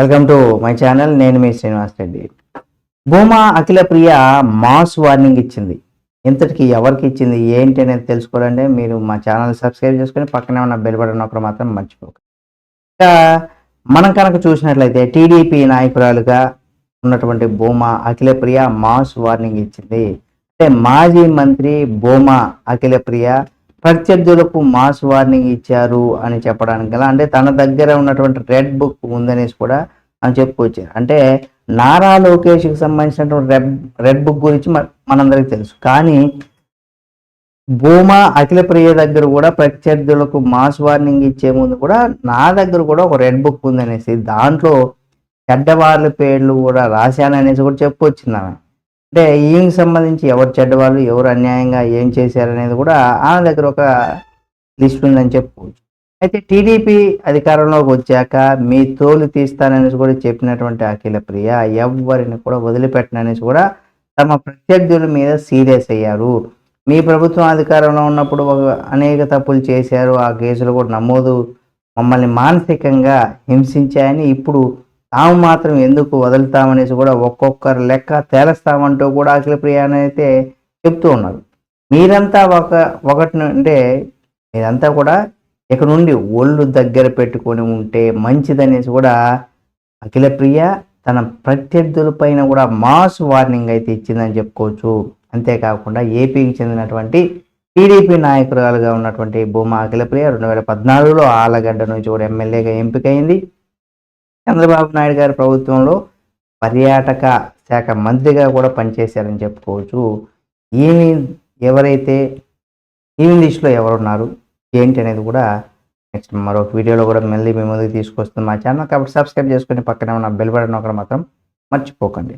Welcome to my channel నేను మీ Srinivas Reddy. Bhuma Akhila Priya mass warning ఇచ్చింది. ఇంతటికి ఎవరికి ఇచ్చింది ఏంటి అనేది తెలుసుకోవాలంటే మీరు మా ఛానల్ సబ్స్క్రైబ్ చేసుకొని పక్కనే ఉన్న బెల్ బటన్ ఒకటి మాత్రం మర్చిపోక. ఇంకా మనం కనుక చూసినట్లయితే టీడీపీ నాయకురాలుగా ఉన్నటువంటి భూమా అఖిల ప్రియ మాస్ వార్నింగ్ ఇచ్చింది. అంటే మాజీ మంత్రి భూమా అఖిల ప్రియ ప్రత్యర్థులకు మాస్ వార్నింగ్ ఇచ్చారు అని చెప్పడానికి గల అంటే తన దగ్గర ఉన్నటువంటి రెడ్ బుక్ ఉందనేసి కూడా అని చెప్పుకొచ్చారు అంటే నారా లోకేష్కి సంబంధించినటువంటి రెడ్ రెడ్ బుక్ గురించి మన- మనందరికీ తెలుసు. కానీ భూమా అఖిల ప్రియ దగ్గర కూడా ప్రత్యర్థులకు మాస్ వార్నింగ్ ఇచ్చే ముందు కూడా నా దగ్గర కూడా ఒక రెడ్ బుక్ ఉందనేసి దాంట్లో చెడ్డవార్ల పేర్లు కూడా రాశాననేసి కూడా చెప్పొచ్చింది ఆమె. అంటే ఈయనకి సంబంధించి ఎవరు చెడ్డవాళ్ళు ఎవరు అన్యాయంగా ఏం చేశారనేది కూడా ఆమె దగ్గర ఒక లిస్ట్ ఉందని చెప్పుకోవచ్చు. అయితే టీడీపీ అధికారంలోకి వచ్చాక మీ తోలు తీస్తాననేసి కూడా చెప్పినటువంటి అఖిల ప్రియ ఎవరిని కూడా వదిలిపెట్టననేసి కూడా తమ ప్రత్యర్థుల మీద సీరియస్ అయ్యారు. మీ ప్రభుత్వం అధికారంలో ఉన్నప్పుడు ఒక అనేక తప్పులు చేశారు. ఆ కేసులు కూడా నమోదు మమ్మల్ని మానసికంగా హింసించాయని ఇప్పుడు తాము మాత్రం ఎందుకు వదులుతామనేసి కూడా ఒక్కొక్కరు లెక్క తేలస్తామంటూ కూడా అఖిల ప్రియ అయితే చెప్తూ ఉన్నారు. మీరంతా ఒక ఒకటి అంటే మీరంతా కూడా ఇక నుండి ఒళ్ళు దగ్గర పెట్టుకొని ఉంటే మంచిదనేసి కూడా అఖిల ప్రియ తన ప్రత్యర్థులపైన కూడా మాస్ వార్నింగ్ అయితే ఇచ్చిందని చెప్పుకోవచ్చు. అంతేకాకుండా ఏపీకి చెందినటువంటి టీడీపీ నాయకురాలుగా ఉన్నటువంటి భూమా అఖిలప్రియ రెండు వేల పద్నాలుగులో ఆలగడ్డ నుంచి కూడా ఎమ్మెల్యేగా ఎంపికైంది. చంద్రబాబు నాయుడు గారి ప్రభుత్వంలో పర్యాటక శాఖ మంత్రిగా కూడా పనిచేశారని చెప్పుకోవచ్చు. ఈమె ఎవరైతే ఈమె దిశలో ఎవరున్నారు ఏంటి అనేది కూడా నెక్స్ట్ మరొక వీడియోలో కూడా మళ్ళీ మీ ముందుకు తీసుకొస్తుంది మా ఛానల్. కాబట్టి సబ్స్క్రైబ్ చేసుకుని పక్కనే ఉన్న బెల్ బటన్ ఒకటి మాత్రం మర్చిపోకండి.